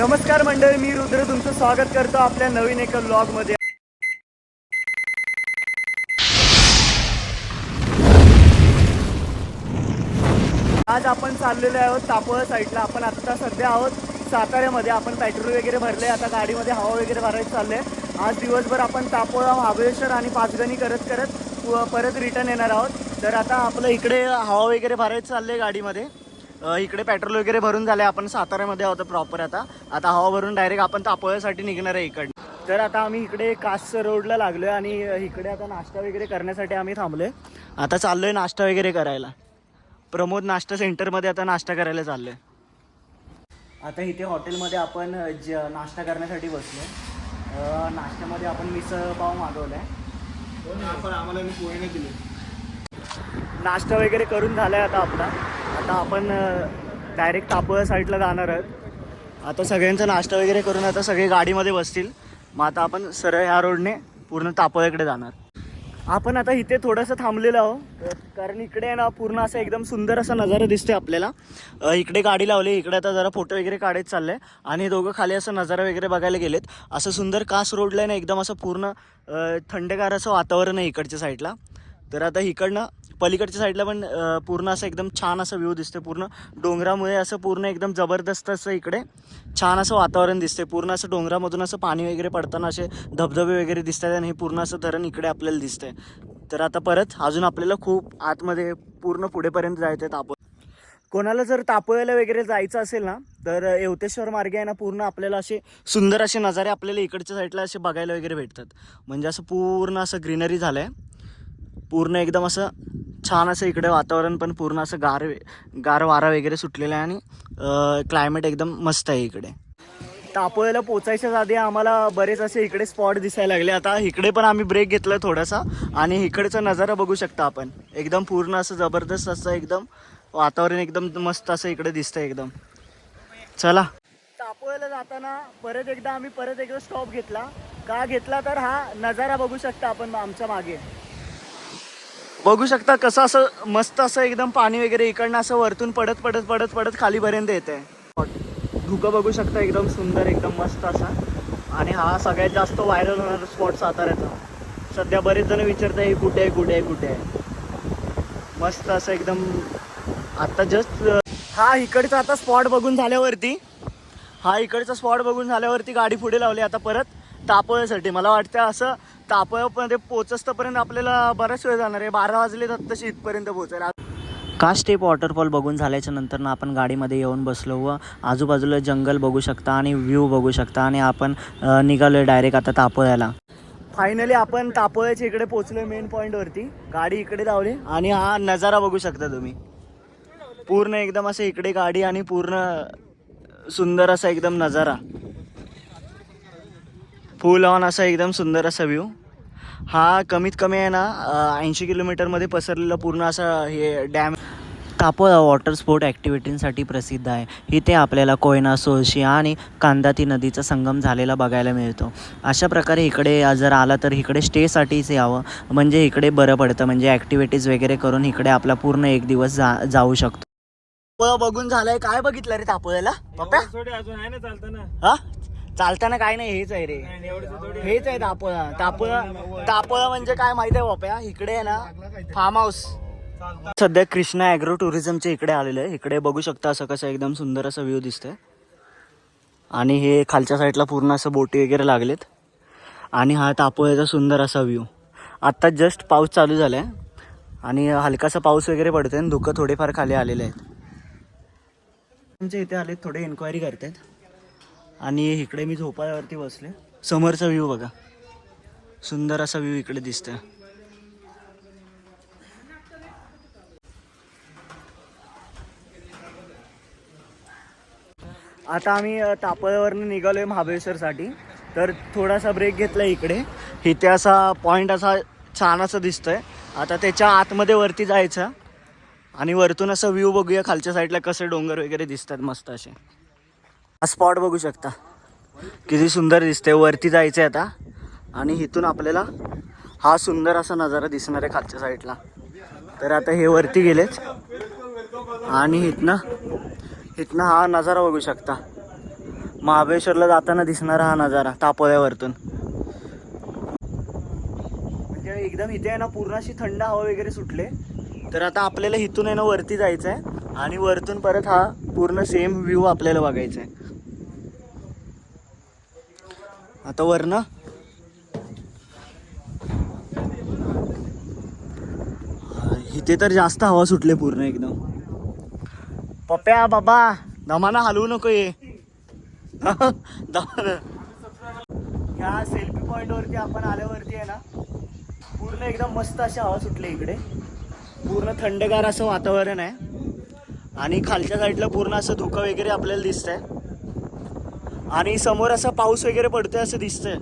नमस्कार मंडळी मी रुद्र. तुमचं स्वागत करतो आपल्या नवीन एका ब्लॉगमध्ये आज आपण चाललेलो आहोत तापोळा साईडला आपण आत्ता सध्या आहोत साताऱ्यामध्ये. आपण पेट्रोल वगैरे भरले आता गाडीमध्ये हवा वगैरे भरायचं चालले आज दिवसभर आपण तापोळा महाबळेश्वर आणि पाचगणी करत करत परत रिटर्न येणार आहोत. तर आता आपलं इकडे हवा वगैरे भरायचं चालले गाडीमध्ये. इकडे पेट्रोल वगैरे भरून झाले आपण साताऱ्यामध्ये आहोत प्रॉपर आता. आता हवा भरून डायरेक्ट आपण तापोळ्यासाठी निघणार आहे इकडे तर आता आम्ही इकडे कास रोडला लागलो आहे आणि इकडे आता नाश्ता वगैरे करण्यासाठी आम्ही थांबलो आहे आता चाललोय नाश्ता वगैरे करायला. प्रमोद नाश्ता सेंटरमध्ये आता नाश्ता करायला चाललोय. आता इथे हॉटेलमध्ये आपण ज नाश्ता करण्यासाठी बसलो नाश्त्यामध्ये आपण मिसळ पाव मागवलाय. हो पण आम्हाला मी पोहे नाही दिले. नाश्ता वगैरे करून झालाय आता आपला. आता आपण डायरेक्ट तापोळ्या साईडला जाणार आहोत. आता सगळ्यांचा नाश्ता वगैरे करून आता सगळे गाडीमध्ये बसतील. मग आता आपण सरळ ह्या रोडने पूर्ण तापोळ्याकडे जाणार. आपण आता इथे थोडंसं थांबलेलं आहोत. कारण इकडे आहे ना पूर्ण असं एकदम सुंदर असा नजारा दिसतोय आपल्याला. इकडे गाडी लावली इकडे आता जरा फोटो वगैरे काढत चाललंय. आणि दोघं खाली असं नजारा वगैरे बघायला गेलेत. असं सुंदर कास रोडला आहे ना एकदम असं पूर्ण थंडगार असं वातावरण आहे इकडच्या साईडला तर आता इकडनं पलीकडच्या साईडला पण पूर्ण असं एकदम छान असं व्ह्यू दिसते पूर्ण डोंगरामुळे असं पूर्ण एकदम जबरदस्त असं इकडे छान असं वातावरण दिसते पूर्ण असं डोंगरामधून असं पाणी वगैरे पडताना असे धबधबे वगैरे दिसतात आणि हे पूर्ण असं धरण इकडे आपल्याला दिसतंय. तर आता परत अजून आपल्याला खूप आतमध्ये पूर्ण पुढेपर्यंत जायचं आहे तापो कोणाला जर तापोळ्याला वगैरे जायचं असेल ना तर येवतेश्वर मार्गे आहे ना पूर्ण आपल्याला असे सुंदर असे नजारे आपल्याला इकडच्या साईडला असे बघायला वगैरे भेटतात. म्हणजे असं पूर्ण असं ग्रीनरी झालं आहे पूर्ण एकदम असं छान असं इकडे वातावरण पण पूर्ण असं गार गार वारा वगैरे सुटलेला आहे आणि क्लायमेट एकदम मस्त आहे इकडे. तापोळ्याला पोचायच्याच आधी आम्हाला बरेच असे इकडे स्पॉट दिसायला लागले. आता इकडे पण आम्ही ब्रेक घेतला थोडासा आणि इकडचा नजारा बघू शकता आपण. एकदम पूर्ण असं जबरदस्त असं एकदम वातावरण एकदम मस्त असं इकडे दिसतंय एकदम. चला. तापोळ्याला जाताना परत एकदा आम्ही परत एकदा स्टॉप घेतला. का घेतला तर हा नजारा बघू शकता आपण आमच्या मागे. बघू शकता कसं असं मस्त असं एकदम पाणी वगैरे इकडनं असं वरतून पडत पडत पडत पडत खालीपर्यंत येते धुकं बघू शकता एकदम सुंदर एकदम मस्त असा. आणि हा सगळ्यात जास्त व्हायरल होणारा स्पॉट साताऱ्याचा. सध्या बरेच जण विचारत आहे कुठे आहे कुठे आहे कुठे आहे? मस्त असं एकदम आता जस्ट हा इकडचा आता स्पॉट बघून झाल्यावरती हा इकडचा स्पॉट बघून झाल्यावरती गाडी पुढे लावली आता परत तापोळ्यासाठी. मला वाटतं असं तापोळ्यामध्ये पोचस्तपर्यंत आपल्याला बराच वेळ जाणार आहे. बारा वाजले तशी इथपर्यंत पोचायला का स्टेप वॉटरफॉल बघून झाल्याच्यानंतर ना आपण गाडीमध्ये येऊन बसलो व आजूबाजूला जंगल बघू शकता आणि व्ह्यू बघू शकता आणि आपण अ, निघालोय डायरेक्ट आता तापोळ्याला. फायनली आपण तापोळ्याच्या इकडे पोहोचलोय मेन पॉईंटवरती गाडी इकडे लावली आणि हा नजारा बघू शकता तुम्ही. पूर्ण एकदम असं इकडे गाडी आणि पूर्ण सुंदर असा एकदम नजारा. फुल ऑन असा एकदम सुंदर असा व्ह्यू हा कमीत कमी आहे ना ऐंशी किलोमीटरमध्ये पसरलेला पूर्ण असा हे डॅम. तापोळा वॉटर स्पोर्ट ॲक्टिव्हिटींसाठी प्रसिद्ध आहे. इथे आपल्याला कोयना सोळशी आणि कांदाती नदीचा संगम झालेला बघायला मिळतो. अशा प्रकारे इकडे जर आला तर इकडे स्टेसाठीच यावं. म्हणजे इकडे बरं पडतं. म्हणजे ॲक्टिव्हिटीज वगैरे करून इकडे आपला पूर्ण एक दिवस जा जाऊ शकतो. तापोळा बघून झालंय. काय बघितलं रे तापोळ्याला अजून आहे ना चालताना. हा? चालताना काय नाही हेच आहे रे. हेच आहे तापोळा तापोळा तापोळा म्हणजे काय माहिती आहे बाप्या? इकडे आहे ना फार्म हाऊस सध्या कृष्णा ॲग्रो टुरिझमच्या इकडे आलेलं आहे. इकडे बघू शकता असं कसं एकदम सुंदर असं व्ह्यू दिसतंय. आणि हे खालच्या साईडला पूर्ण असं बोटी वगैरे लागलेत. आणि हा तापोळ्याचा सुंदर असा व्ह्यू आत्ता जस्ट पाऊस चालू झाला आहे आणि हलकासा पाऊस वगैरे पडतोय आणि धुकं थोडेफार खाली आलेले आहेत. आमच्या इथे आले थोडे इन्क्वायरी करतायत. आणि इकडे मी झोपाळ्यावरती बसले. समोरचा व्ह्यू बघा. सुंदर असा व्ह्यू इकडे दिसतोय. आता आम्ही तापळ्यावरनं निघालोय महाबळेश्वरसाठी. तर थोडासा ब्रेक घेतला इकडे. इथे असा पॉईंट असा छान असं दिसतोय. आता त्याच्या आतमध्ये वरती जायचं. आणि वरतून असं व्ह्यू बघूया खालच्या साईडला कसे डोंगर वगैरे दिसतात मस्त असे. हा स्पॉट बघू शकता. किती सुंदर दिसते वरती जायचं आहे आता. आणि इथून आपल्याला हा सुंदर असा नजारा दिसणार आहे खालच्या साईडला तर आता हे वरती गेलेच आणि इथनं इथनं हा नजारा बघू शकता. महाबळेश्वरला जाताना दिसणारा हा नजारा तापोळ्यावरतून. म्हणजे एकदम इथे आहे ना पूर्ण अशी थंड हवा वगैरे सुटले. तर आता आपल्याला इथून आहे ना वरती जायचं आहे आणि वरतून परत हा पूर्ण सेम व्ह्यू आपल्याला बघायचा आहे आता वरनं इथे तर जास्त हवा सुटले पूर्ण एकदम. पप्प्या बाबा दमाना हलवू नको ये दमानं. या सेल्फी पॉइंट वरती आपण आल्यावरती आहे ना पूर्ण एकदम मस्त अशी हवा सुटली इकडे. पूर्ण थंडगार असं वातावरण आहे. आणि खालच्या साईडला पूर्ण असं धुकं वगैरे आपल्याला दिसतंय. आणि समोर असा पाऊस वगैरे पडतोय असं दिसतंय.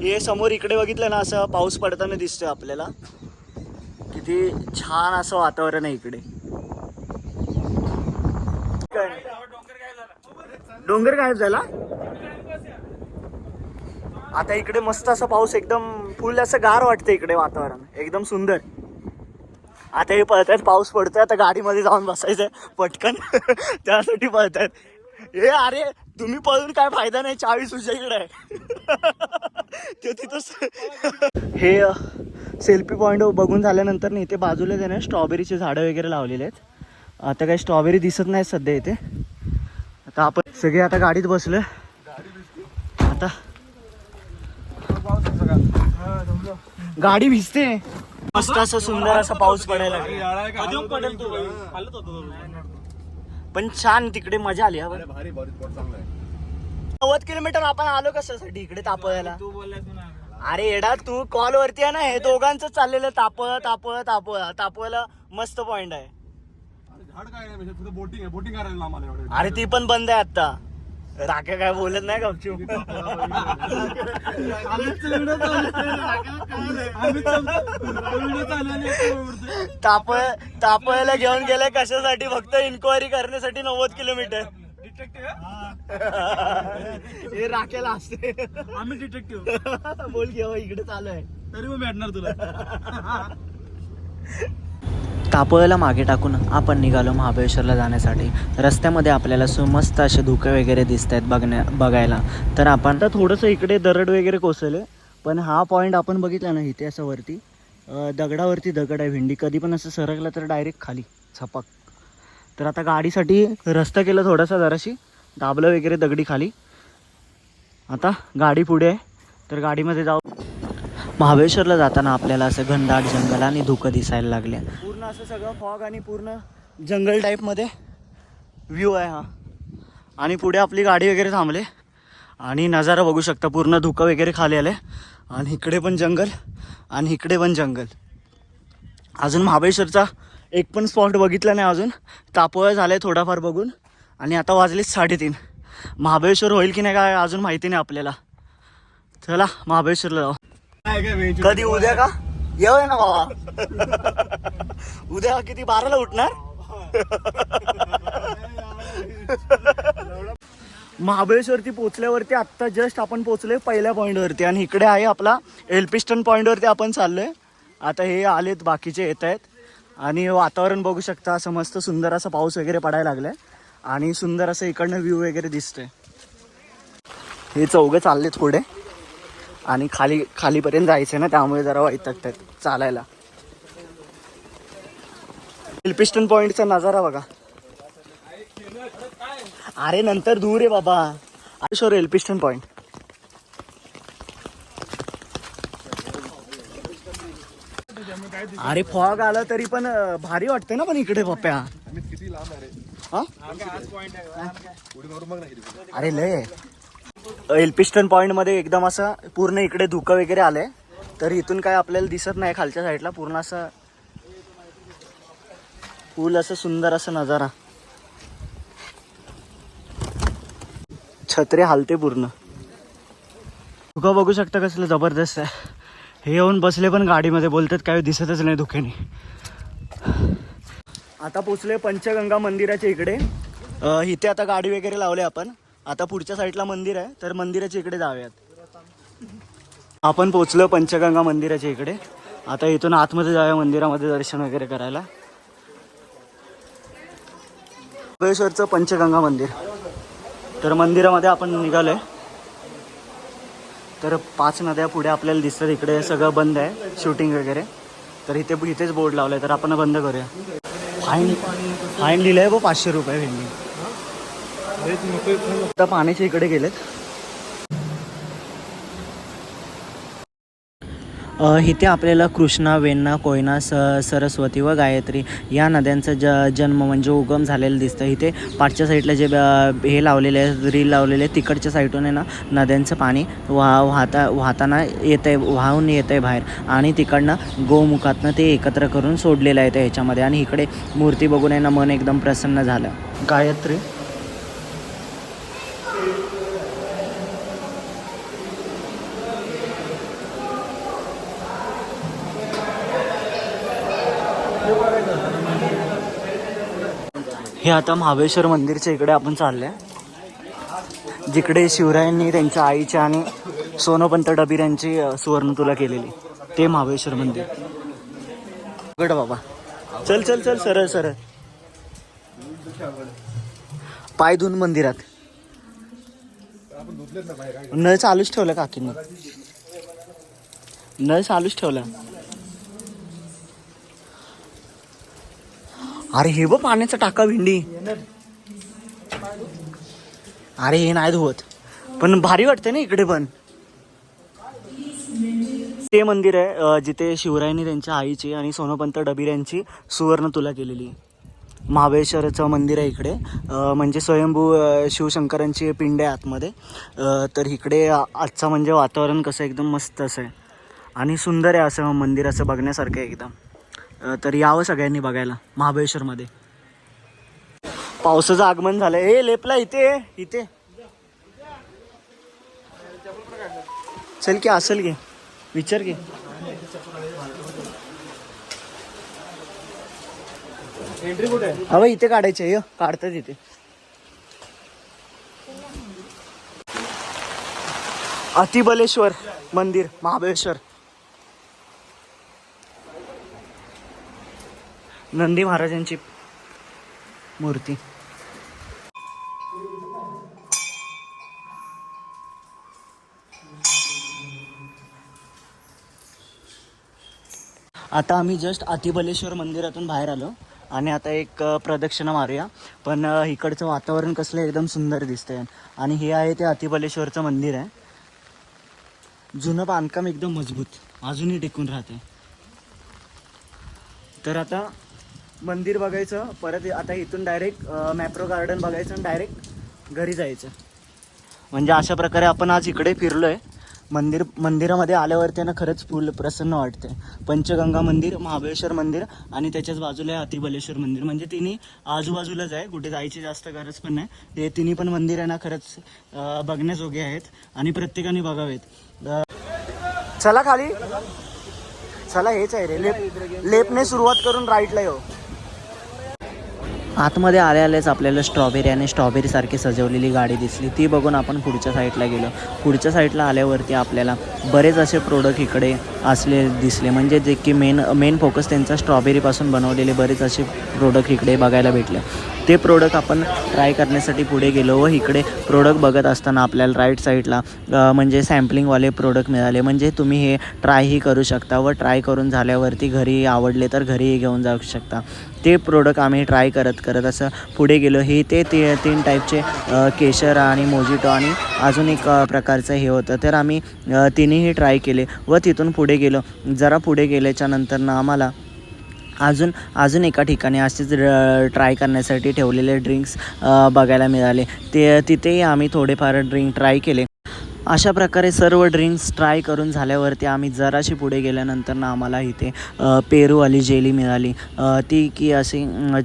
हे समोर इकडे बघितलं ना असं पाऊस पडताना दिसतोय आपल्याला. किती छान असं वातावरण आहे इकडे. डोंगर गायब झाला? आता इकडे मस्त असा पाऊस एकदम फुल असं गार वाटतं इकडे वातावरण. एकदम सुंदर. आता हे पळतायत पाऊस पडतोय आता गाडीमध्ये जाऊन बसायचंय. पटकन. त्यासाठी पळतायत. हे अरे तुम्ही पळून काय फायदा नाही चावी तुझ्याकडे आहे. ते तिथं हे सेल्फी पॉईंट बघून झाल्यानंतर ना इथे बाजूला आहे ना स्ट्रॉबेरीचे झाडं वगैरे लावलेले आहेत. आता काही स्ट्रॉबेरी दिसत नाही सध्या इथे. आता आपण सगळे आता गाडीत बसलोय. आता गाडी भिजते. मस्त असं सुंदर असा पाऊस पडायला. पण छान तिकडे मजा आली हा बरं. भारी भारी spot चांगला आहे. नव्वद किलोमीटर आपण आलो कशासाठी? इकडे तापळायला तू बोललास अरे एडा तू कॉल वरती आहे ना हे दोघांचं चाललेलं तापळ तापळ तापळ तापळला मस्त पॉइंट आहे. झाड काय नाही म्हणजे बोटिंग आहे. बोटिंग करायला ना आम्हाला एवढे. अरे ती पण बंद आहे आता राख्या काय बोलत नाही गपचूप. तापळ तापळला घेऊन गेलाय कशासाठी? फक्त इन्क्वायरी करण्यासाठी नव्वद किलोमीटर. हे. राखेला असते. आम्ही डिटेक्टिव्ह बोल घेऊ इकडे चालू आहे. तरी मग भेटणार तुला. तापोळ्याला मागे टाकून आपण निघालो महाबळेश्वरला जाण्यासाठी. रस्त्यामध्ये आपल्याला सुमस्त असे धुके वगैरे दिसत आहेत बघण्या बघायला. तर आपण आता थोडंसं इकडे दरड वगैरे कोसळले पण हा पॉईंट आपण बघितला ना इथे असं वरती दगडावरती दगड आहे भेंडी. कधी पण असं सरकला तर डायरेक्ट खाली छपाक. तर आता गाडीसाठी रस्ता केला थोडासा जराशी दाबलं वगैरे दगडी खाली. आता गाडी पुढे आहे तर गाडीमध्ये जाऊ. महाबळेश्वरला जाताना आपल्याला असं घनदाट जंगल आणि धुकं दिसायला लागले. पूर्ण असं सगळं फॉग आणि पूर्ण जंगल टाईपमध्ये व्ह्यू आहे हा. आणि पुढे आपली गाडी वगैरे थांबले. आणि नजारा बघू शकता पूर्ण धुकं वगैरे खाली आले आणि इकडे पण जंगल आणि इकडे पण जंगल. अजून महाबळेश्वरचा एक पण स्पॉट बघितला नाही अजून. तापोळा झाला आहे थोडाफार बघून. आणि आता वाजलेच साडेतीन. महाबळेश्वर होईल की नाही काय अजून माहिती नाही आपल्याला. चला महाबळेश्वरला जाऊ. काय काय कधी उद्या का? येऊ ना बाबा उद्या किती बाराला उठणार? महाबळेश्वरती पोचल्यावरती आत्ता जस्ट आपण पोचलोय पहिल्या पॉईंटवरती आणि इकडे आहे आपला एल्पिस्टन पॉईंटवरती आपण चाललोय. आता हे आलेत बाकीचे येत आहेत आणि वातावरण बघू शकता असं मस्त सुंदर असा पाऊस वगैरे पडायला लागलाय. आणि सुंदर असं इकडनं व्ह्यू वगैरे दिसतोय. हे चौघं चाललेत पुढे. आणि खाली खालीपर्यंत जायचं ना त्यामुळे जरा वैतागतात चालायला. एल्पिस्टन पॉइंटचा नजारा बघा. अरे नंतर दूर आहे बाबा. आयुष्वर एल्पिस्टन पॉइंट अरे फॉग आला तरी पण अं, भारी वाटतं ना पण इकडे पप्प्या. किती लांब आहे रे? हा? आज पॉइंट आहे पुढे मारून बघ ना किती अरे लय. एल्पिस्टन पॉइंटमध्ये एकदम असं पूर्ण इकडे धुकं वगैरे आलंय. तर इथून काय आपल्याला दिसत नाही खालच्या साईडला पूर्ण असं फुल असं सुंदर असं नजारा. छत्रे हालते पूर्ण. धुकं बघू शकता कसलं जबरदस्त आहे. हे येऊन बसले पण गाडीमध्ये बोलतात काय दिसतच नाही धुक्याने. आता पोचले पंचगंगा मंदिराच्या इकडे. इथे आता गाडी वगैरे लावले आपण. आता पुढच्या साईडला मंदिर आहे तर मंदिराच्या इकडे जाऊयात. आपण पोचलो पंचगंगा मंदिराच्या इकडे. आता इथून आतमध्ये जाऊया मंदिरामध्ये दर्शन वगैरे करायला. महाबळेश्वरचं पंचगंगा मंदिर. तर मंदिरामध्ये आपण निघालोय. तर पाच नद्या पुढे आपल्याला दिसतात. इकडे सगळं बंद आहे शूटिंग वगैरे. तर इथे इथेच बोर्ड लावलाय तर आपण बंद करूया. फाईन फाईन लिहिलंय बघ पाचशे रुपये भेंडी. आता पाण्याच्या इकडे गेलेत. इथे आपल्याला कृष्णा वेण्णा कोयना स सरस्वती व गायत्री या नद्यांचा ज जन्म म्हणजे उगम झालेलं दिसतं. इथे पाठच्या साईडला जे ब- हे लावलेले आहे रील लावलेले आहे तिकडच्या साईडून आहे ना नद्यांचं पाणी वाह वाहता वाहताना येत आहे वाहून येत आहे बाहेर. आणि तिकडनं गोमुखातनं ते एकत्र करून सोडलेलं आहे त्या ह्याच्यामध्ये. आणि इकडे मूर्ती बघून आहे ना मन एकदम प्रसन्न झालं. गायत्री. हे आता महाबळेश्वर मंदिरच्या इकडे आपण चाललोय. जिकडे शिवरायांनी त्यांच्या आईच्या आणि सोनोपंत डबीर यांची अ, सुवर्णतुला केलेली. ते महाबळेश्वर मंदिर. गड बाबा. चल चल चल सरळ सरळ. पाय धुवून मंदिरात. नळ चालूच ठेवलं काकींनी. नळ चालूच ठेवला. अरे हे बघ पाण्याचा टाका भेंडी. अरे हे नाही धुवत पण भारी वाटते ना इकडे पण. ते मंदिर आहे जिथे शिवरायांनी त्यांच्या आईची आणि सोनोपंत डबीर यांची सुवर्ण तुला केलेली. महाबळेश्वरचं मंदिर आहे इकडे. म्हणजे स्वयंभू शिवशंकरांची पिंड आहे आतमध्ये. तर इकडे आजचं म्हणजे वातावरण कसं एकदम मस्त असं आहे. आणि सुंदर आहे असं मंदिर असं बघण्यासारखं आहे एकदम. तर यावं सगळ्यांनी बघायला महाबळेश्वरमध्ये. पावसाचं आगमन झालं ए लेपला इथे इथे. चल की असेल की विचार की एंट्री कुठे अहो इथे काढायचे य. काढतात इथे. अतिबलेश्वर मंदिर महाबळेश्वर. नंदी महाराजांची मूर्ती. आता आम्ही जस्ट अतिबलेश्वर मंदिरातून बाहेर आलो आणि आता एक प्रदक्षिणा मारूया. पण इकडचं वातावरण कसलं एकदम सुंदर दिसतंय. आणि हे आहे ते अतिबलेश्वरचं मंदिर आहे. जुनं बांधकाम एकदम मजबूत. अजूनही टिकून राहते तर आता मंदिर बघायचं परत आता इथून डायरेक्ट मॅप्रो गार्डन बघायचं आणि डायरेक्ट घरी जायचं. म्हणजे अशा प्रकारे आपण आज इकडे फिरलो आहे मंदिर मंदिरामध्ये आल्यावरती ना खरंच फुल प्रसन्न वाटते पंचगंगा मंदिर महाबळेश्वर मंदिर आणि त्याच्याच बाजूला आहे अतिबलेश्वर मंदिर. म्हणजे तिन्ही आजूबाजूलाच आहे कुठे जायची जास्त गरज पण नाही. ते तिन्ही पण मंदिर आहे ना खरंच बघण्याजोगे आहेत आणि प्रत्येकाने बघावेत. चला खाली. चला हेच आहे रे. लेप लेपने सुरुवात करून राईटला येऊ. आतमध्ये आल्या आल्याच आपल्याला स्ट्रॉबेरी आणि स्ट्रॉबेरीसारखी सजवलेली गाडी दिसली. ती बघून आपण पुढच्या साईडला गेलो. पुढच्या साईडला आल्यावरती आपल्याला बरेच असे प्रोडक्ट इकडे असले दिसले. म्हणजे जे की मेन मेन फोकस त्यांचा स्ट्रॉबेरीपासून बनवलेले बरेच असे प्रोडक्ट इकडे बघायला भेटले. ते प्रोडक्ट आपण ट्राय करण्यासाठी पुढे गेलो व इकडे प्रोडक्ट बघत असताना आपल्याला राईट साईडला म्हणजे सॅम्पलिंगवाले प्रोडक्ट मिळाले. म्हणजे तुम्ही हे ट्रायही करू शकता व ट्राय करून झाल्यावरती घरी आवडले तर घरीही घेऊन जाऊ शकता. ते प्रोडक्ट आम्ही ट्राय करत करत असं पुढे गेलो. हे ते तीन टाईपचे केशर आणि मोजिटो आणि अजून एक प्रकारचं हे होतं. तर आम्ही तिन्हीही ट्राय केले व तिथून पुढे गेलो. जरा पुढे गेल्याच्या नंतरनं आम्हाला अजून अजून एका ठिकाणी असेच ट्राय करण्यासाठी ठेवलेले ड्रिंक्स बघायला मिळाले. ते तिथेही आम्ही थोडेफार ड्रिंक ट्राय केले. अशा प्रकारे सर्व ड्रिंक्स ट्राय करून झाल्यावरती आम्ही जराशी पुढे गेल्यानंतर ना आम्हाला इथे पेरूवाली जेली मिळाली. ती की अशी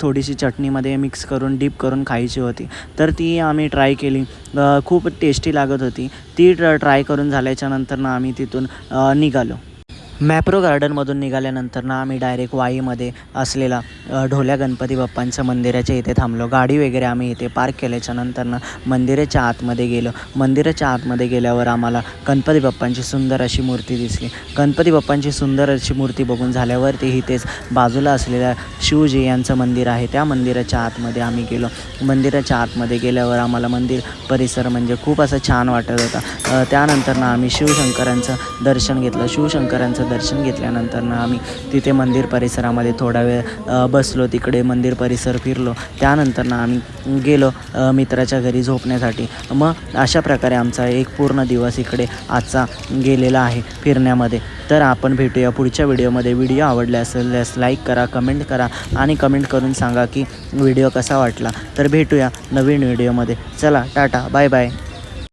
थोडीशी चटणीमध्ये मिक्स करून डीप करून खायची होती. तर ती आम्ही ट्राय केली. खूप टेस्टी लागत होती. ती ट्राय करून झाल्याच्यानंतर ना आम्ही तिथून निघालो. मॅप्रो गार्डनमधून निघाल्यानंतर ना आम्ही डायरेक्ट वाईमध्ये असलेला ढोल्या गणपती बाप्पांच्या मंदिराच्या इथे थांबलो. गाडी वगैरे आम्ही इथे पार्क केल्याच्यानंतर ना मंदिराच्या आतमध्ये गेलो. मंदिराच्या आतमध्ये गेल्यावर आम्हाला गणपती बाप्पांची सुंदर अशी मूर्ती दिसली. गणपती बाप्पांची सुंदर अशी मूर्ती बघून झाल्यावरती इथेच बाजूला असलेल्या शिवजी यांचं मंदिर आहे. त्या मंदिराच्या आतमध्ये आम्ही गेलो. मंदिराच्या आतमध्ये गेल्यावर आम्हाला मंदिर परिसर म्हणजे खूप असं छान वाटत होता. त्यानंतर ना आम्ही शिवशंकरांचं दर्शन घेतलं. शिवशंकरांचं दर्शन घेतल्यानंतर ना आम्ही तिथे मंदिर परिसरामध्ये थोडा वेळ बसलो तिकडे मंदिर परिसर फिरलो. त्यानंतर ना आम्ही गेलो मित्राच्या घरी झोपण्यासाठी. मग अशा प्रकारे आमचा एक पूर्ण दिवस इकडे आजचा गेलेला आहे फिरण्यामध्ये. तर आपण भेटूया पुढच्या व्हिडिओमध्ये. व्हिडिओ आवडला असेल लाईक करा कमेंट करा आणि कमेंट करून सांगा की व्हिडिओ कसा वाटला. तर भेटूया नवीन व्हिडिओमध्ये. चला टाटा बाय बाय.